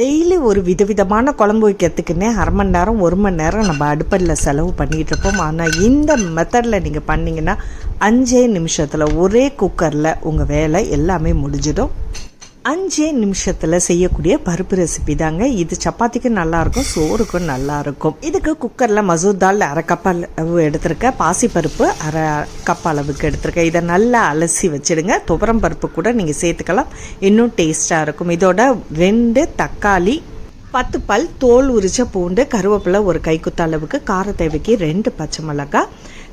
Daily ஒரு விதவிதமான குழம்பு வைக்கிறதுக்குன்னே அரை மணி நேரம் ஒரு மணி நேரம் நம்ம அடுப்படில் செலவு பண்ணிகிட்டு இருப்போம். ஆனால் இந்த மெத்தடில் நீங்கள் பண்ணிங்கன்னா அஞ்சே நிமிஷத்தில் ஒரே குக்கரில் உங்கள் வேலை எல்லாமே முடிஞ்சிடும். அஞ்சே நிமிஷத்தில் செய்யக்கூடிய பருப்பு ரெசிபி தாங்க. இது சப்பாத்திக்கும் நல்லாயிருக்கும் சோறுக்கும் நல்லாயிருக்கும் இதுக்கு குக்கரில் மசூர் தால் அரை கப் அளவு எடுத்திருக்கேன். பாசிப்பருப்பு அரை கப் அளவுக்கு எடுத்திருக்கேன். இதை நல்லா அலசி வச்சிடுங்க. துவரம் பருப்பு கூட நீங்கள் சேர்த்துக்கலாம். இன்னும் டேஸ்ட்டாக இருக்கும். இதோட ரெண்டு தக்காளி பத்து பல் தோல் உரிச்ச பூண்டு கருவேப்பிலை ஒரு கைக்குத்த அளவுக்கு கார தேவைக்கு ரெண்டு பச்சை மிளகாய்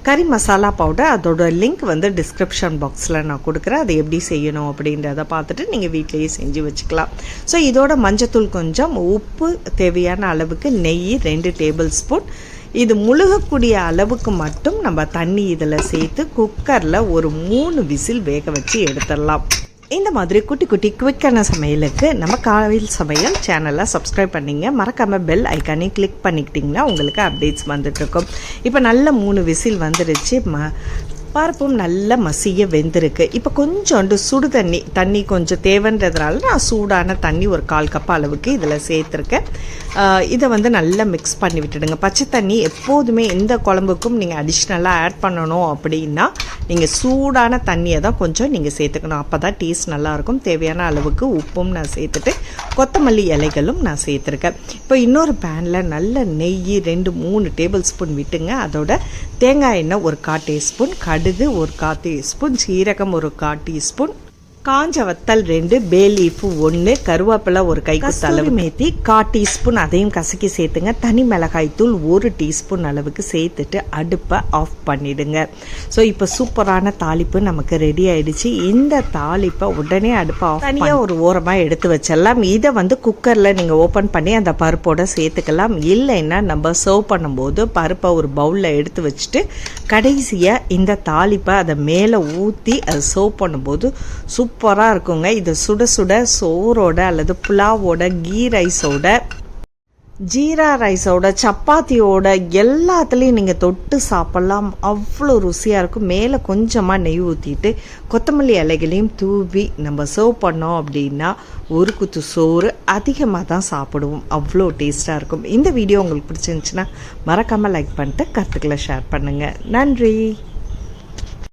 கறி மசாலா பவுடர் அதோட லிங்க் வந்து டிஸ்கிரிப்ஷன் பாக்ஸில் நான் கொடுக்குறேன். அதை எப்படி செய்யணும் அப்படின்றத பார்த்துட்டு நீங்கள் வீட்டிலேயே செஞ்சு வச்சுக்கலாம். ஸோ இதோட மஞ்சத்தூள் கொஞ்சம் உப்பு தேவையான அளவுக்கு நெய் ரெண்டு டேபிள் ஸ்பூன் இது முழுகக்கூடிய அளவுக்கு மட்டும் நம்ம தண்ணி இதில் சேர்த்து குக்கரில் ஒரு மூணு விசில் வேக வச்சு எடுத்துடலாம். இந்த மாதிரி குட்டி குட்டி குவிக்கான சமையலுக்கு நம்ம காவில் சமையல் சேனலை சப்ஸ்கிரைப் பண்ணிங்க. மறக்காமல் பெல் ஐக்கானே கிளிக் பண்ணிக்கிட்டிங்கன்னா உங்களுக்கு அப்டேட்ஸ் வந்துட்டுருக்கும். இப்போ நல்ல மூணு விசில் வந்துடுச்சு ம பருப்பும் நல்ல மசிய வெந்திருக்கு. இப்போ கொஞ்சோண்டு சுடு தண்ணி தண்ணி கொஞ்சம் தேவைன்றதுனால நான் சூடான தண்ணி ஒரு கால் கப் அளவுக்கு இதில் சேர்த்துருக்கேன். இதை வந்து நல்லா மிக்ஸ் பண்ணி விட்டுடுங்க. பச்சை தண்ணி எப்போதுமே எந்த குழம்புக்கும் நீங்கள் அடிஷ்னலாக ஆட் பண்ணணும் அப்படின்னா நீங்கள் சூடான தண்ணியை தான் கொஞ்சம் நீங்கள் சேர்த்துக்கணும். அப்போ தான் டேஸ்ட் நல்லாயிருக்கும். தேவையான அளவுக்கு உப்பும் நான் சேர்த்துட்டு கொத்தமல்லி இலைகளும் நான் சேர்த்துருக்கேன். இப்போ இன்னொரு பேனில் நல்ல நெய் ரெண்டு மூணு டேபிள் ஸ்பூன் விட்டுங்க. அதோட தேங்காய் எண்ணெய் ஒரு கால் டீஸ்பூன் கடுகு ஒரு கால் டீஸ்பூன் சீரகம் ஒரு கால் டீஸ்பூன் காஞ்ச வத்தல் ரெண்டு பே லீஃபு ஒன்று கருவேப்பிலை ஒரு கை அளவு மேத்தி. கா டீஸ்பூன் அதையும் கசக்கி சேர்த்துங்க. தனி மிளகாய் தூள் ஒரு டீஸ்பூன் அளவுக்கு சேர்த்துட்டு அடுப்பை ஆஃப் பண்ணிடுங்க. ஸோ இப்போ சூப்பரான தாளிப்பு நமக்கு ரெடி ஆயிடுச்சு. இந்த தாளிப்பை உடனே அடுப்பை ஆஃப் தனியாக ஒரு ஓரமாக எடுத்து வச்சிடலாம். இதை வந்து குக்கரில் நீங்கள் ஓப்பன் பண்ணி அந்த பருப்போட சேர்த்துக்கலாம். இல்லைன்னா நம்ம சர்வ் பண்ணும்போது பருப்பை ஒரு பவுலில் எடுத்து வச்சுட்டு கடைசியாக இந்த தாளிப்பை அதை மேலே ஊற்றி அதை சர்வ் பண்ணும்போது சூப் சூப்பராக இருக்குங்க. இது சுட சுட சோறோட அல்லது புலாவோட கீ ரைஸோட ஜீரா ரைஸோட சப்பாத்தியோட எல்லாத்துலேயும் நீங்கள் தொட்டு சாப்பிட்லாம். அவ்வளோ ருசியாக இருக்கும். மேலே கொஞ்சமாக நெய் ஊற்றிட்டு கொத்தமல்லி இலைகளையும் தூவி நம்ம சர்வ் பண்ணோம் அப்படின்னா ஒரு குத்து சோறு அதிகமாக தான் சாப்பிடுவோம். அவ்வளோ டேஸ்ட்டாக இருக்கும். இந்த வீடியோ உங்களுக்கு பிடிச்சிருந்துச்சுன்னா மறக்காமல் லைக் பண்ணிட்டு கருத்துக்களை ஷேர் பண்ணுங்கள் நன்றி.